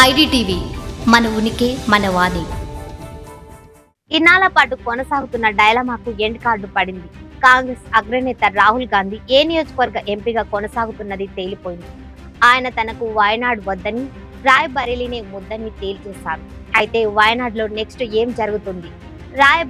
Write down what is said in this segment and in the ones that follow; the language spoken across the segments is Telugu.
ఐడిటీవీ మన ఉనికి మన వాణి. ఇన్నాళ్ళ పాటు కొనసాగుతున్న డైలమాకు ఎండ్ కార్డు పడింది. కాంగ్రెస్ అగ్రనేత రాహుల్ గాంధీ ఏ నియోజకవర్గ ఎంపీగా కొనసాగుతున్నది తేలిపోయింది. ఆయన తనకు వాయనాడ్ వద్దని రాయబరేలినే ముద్దని తేల్చేశారు. అయితే వాయనాడ్లో నెక్స్ట్ ఏం జరుగుతుంది? రాయ్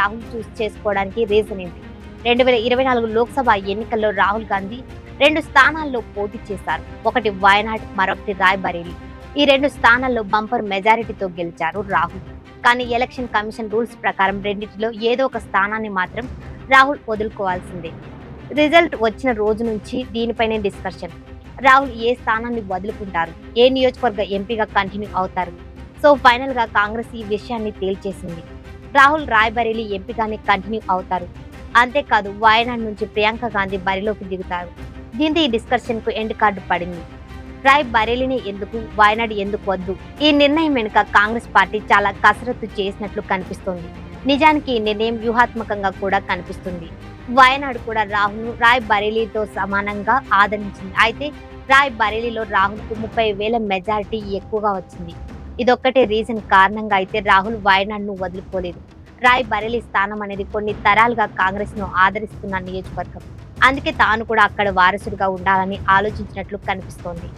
రాహుల్ చూస్ చేసుకోవడానికి రీజన్ ఏంటి? రెండు వేల ఇరవై నాలుగు లోక్సభ ఎన్నికల్లో రాహుల్ గాంధీ రెండు స్థానాల్లో పోటీ చేశారు. ఒకటి వాయనాడ్ మరొకటి రాయబరేలీ. ఈ రెండు స్థానాల్లో బంపర్ మెజారిటీతో గెలిచారు రాహుల్. కానీ ఎలక్షన్ కమిషన్ రూల్స్ ప్రకారం రెండింటిలో ఏదో ఒక స్థానాన్ని మాత్రం రాహుల్ వదులుకోవాల్సిందే. రిజల్ట్ వచ్చిన రోజు నుంచి దీనిపైనే డిస్కషన్. రాహుల్ ఏ స్థానాన్ని వదులుకుంటారు? ఏ నియోజకవర్గ ఎంపీగా కంటిన్యూ అవుతారు? సో ఫైనల్గా కాంగ్రెస్ ఈ విషయాన్ని తేల్చేసింది. రాహుల్ రాయ్బరేలీ ఎంపీగానే కంటిన్యూ అవుతారు. అంతేకాదు వాయనాడ్ నుంచి ప్రియాంక గాంధీ బరిలోకి దిగుతారు. దీంతో ఈ డిస్కషన్కు ఎండ్ కార్డు పడింది. రాయ్ బరేలీని ఎందుకు వాయనాడ్ ఎందుకు వద్దు? ఈ నిర్ణయం వెనుక కాంగ్రెస్ పార్టీ చాలా కసరత్తు చేసినట్లు కనిపిస్తోంది. నిజానికి ఈ నిర్ణయం వ్యూహాత్మకంగా కూడా కనిపిస్తుంది. వాయనాడు కూడా రాహుల్ రాయ్ బరేలీతో సమానంగా ఆదరించింది. అయితే రాయ్ బరేలీలో రాహుల్కు ముప్పై వేల మెజారిటీ ఎక్కువగా వచ్చింది. ఇదొక్కటే రీజన్ కారణంగా అయితే రాహుల్ వాయనాడ్ను వదులుకోలేదు. రాయ్ బరేలీ స్థానం అనేది కొన్ని తరాలుగా కాంగ్రెస్ను ఆదరిస్తున్న నియోజకవర్గం. అందుకే తాను కూడా అక్కడ వారసుడిగా ఉండాలని ఆలోచించినట్లు కనిపిస్తోంది.